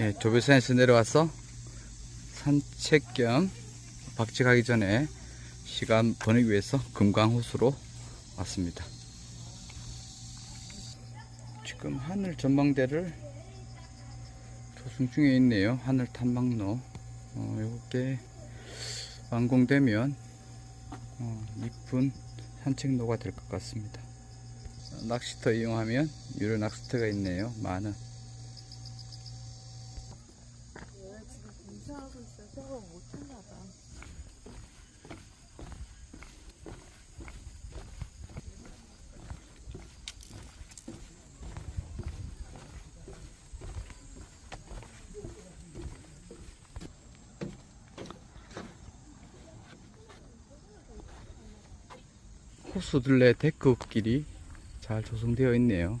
예, 조별산에서 내려와서 산책 겸 박쥐가기 전에 시간 보내기 위해서 금강호수로 왔습니다. 지금 하늘 전망대를 조승 중에 있네요. 하늘 탐방로. 어, 이게 완공되면 어, 이쁜 산책로가 될 것 같습니다. 어, 낚시터 이용하면 유료 낚시터가 있네요. 많은. 있어서 못 찾나 봐. 호수들레 데크길이 잘 조성되어 있네요.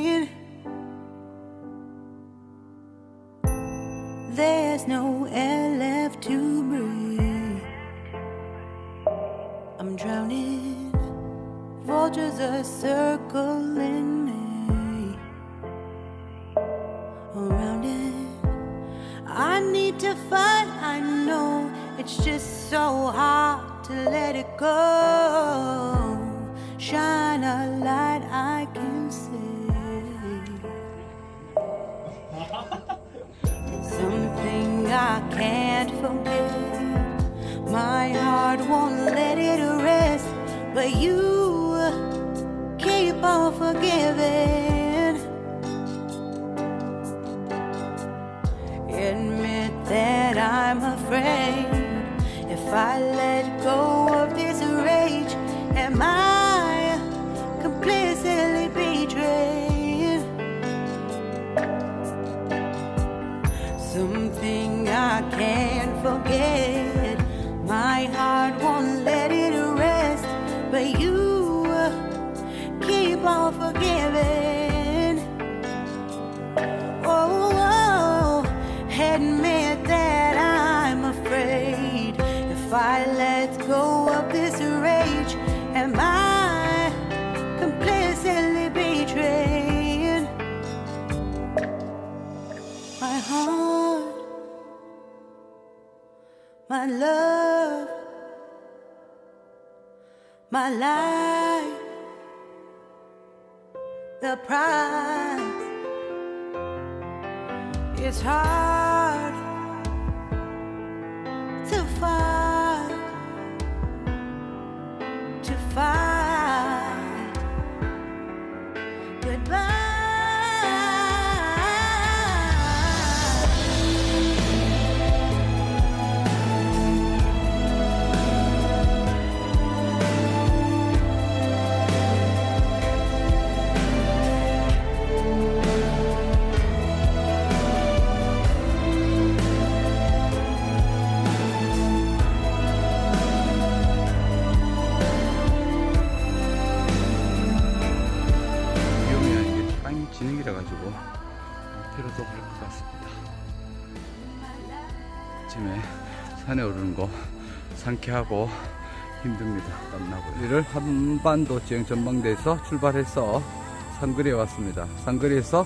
There's no air left to breathe. I'm drowning. Vultures are circling me. Around it, I need to fight. I know it's just so hard to let it go. But you keep on forgiving. Admit that I'm afraid. If I let go of this rage, am I completely betrayed? Something I can't My heart, my love, my life, the price. It's hard 산길이라 가지고 피로도 갈것 같습니다. 아침에 산에 오르는 거 상쾌하고 힘듭니다. 땀나고. 이를 한반도 지형 전망대에서 출발해서 상거리에 왔습니다. 상거리에서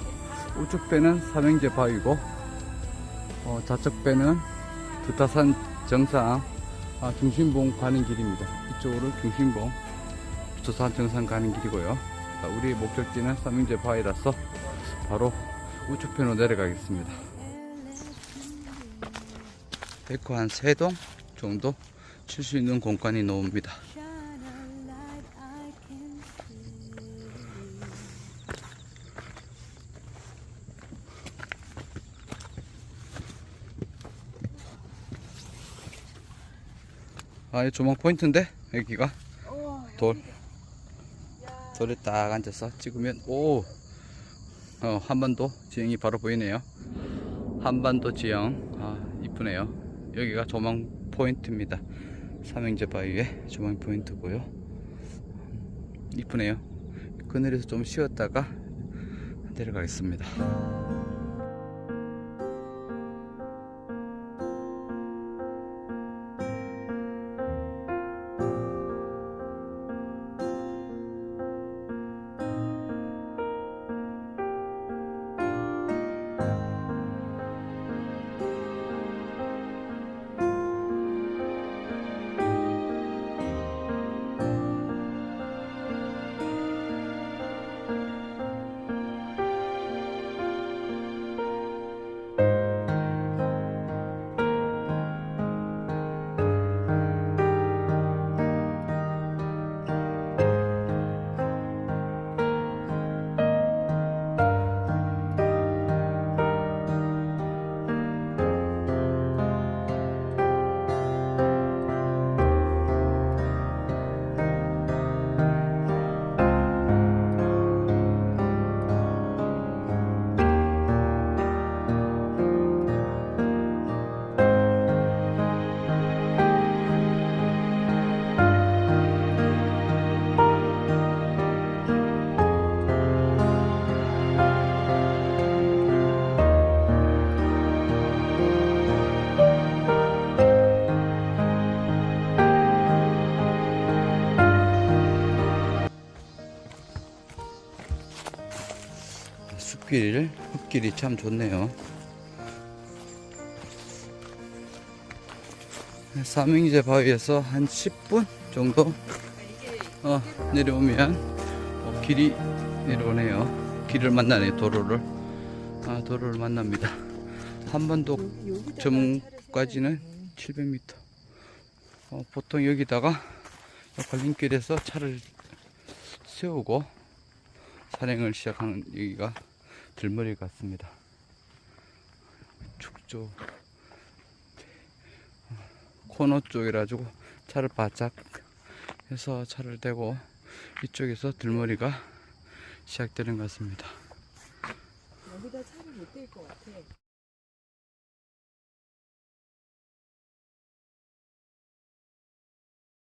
우측 배는 삼형제 바위고 어, 좌측 배는 두타산 정상 아, 중심봉 가는 길입니다. 이쪽으로 중심봉 두타산 정상 가는 길이고요. 자, 우리 목적지는 삼형제 바위라서 바로 우측편으로 내려가겠습니다. 데코 한세동 정도 칠 수 있는 공간이 나옵니다. Shine a light I can see. 아, 이 조망 포인트인데 여기가 돌 돌에 딱 앉아서 찍으면 오, 어, 한반도 지형이 바로 보이네요. 한반도 지형 아 이쁘네요. 여기가 조망 포인트입니다. 삼형제 바위의 조망 포인트고요. 음, 이쁘네요. 그늘에서 좀 쉬었다가 내려가겠습니다. 숲길, 흙길이 참 좋네요. 삼형제 바위에서 한 10분 정도 어, 내려오면 어, 길이 내려오네요. 길을 만나네 도로를. 아, 도로를 만납니다. 한반도 점까지는 700m. 어, 보통 여기다가 관림길에서 차를 세우고 산행을 시작하는 여기가 들머리 같습니다. 축조 코너 쪽이라 가지고 차를 바짝 해서 차를 대고 이쪽에서 들머리가 시작되는 것 같습니다. 여기다 차를 못 댈 것 같아.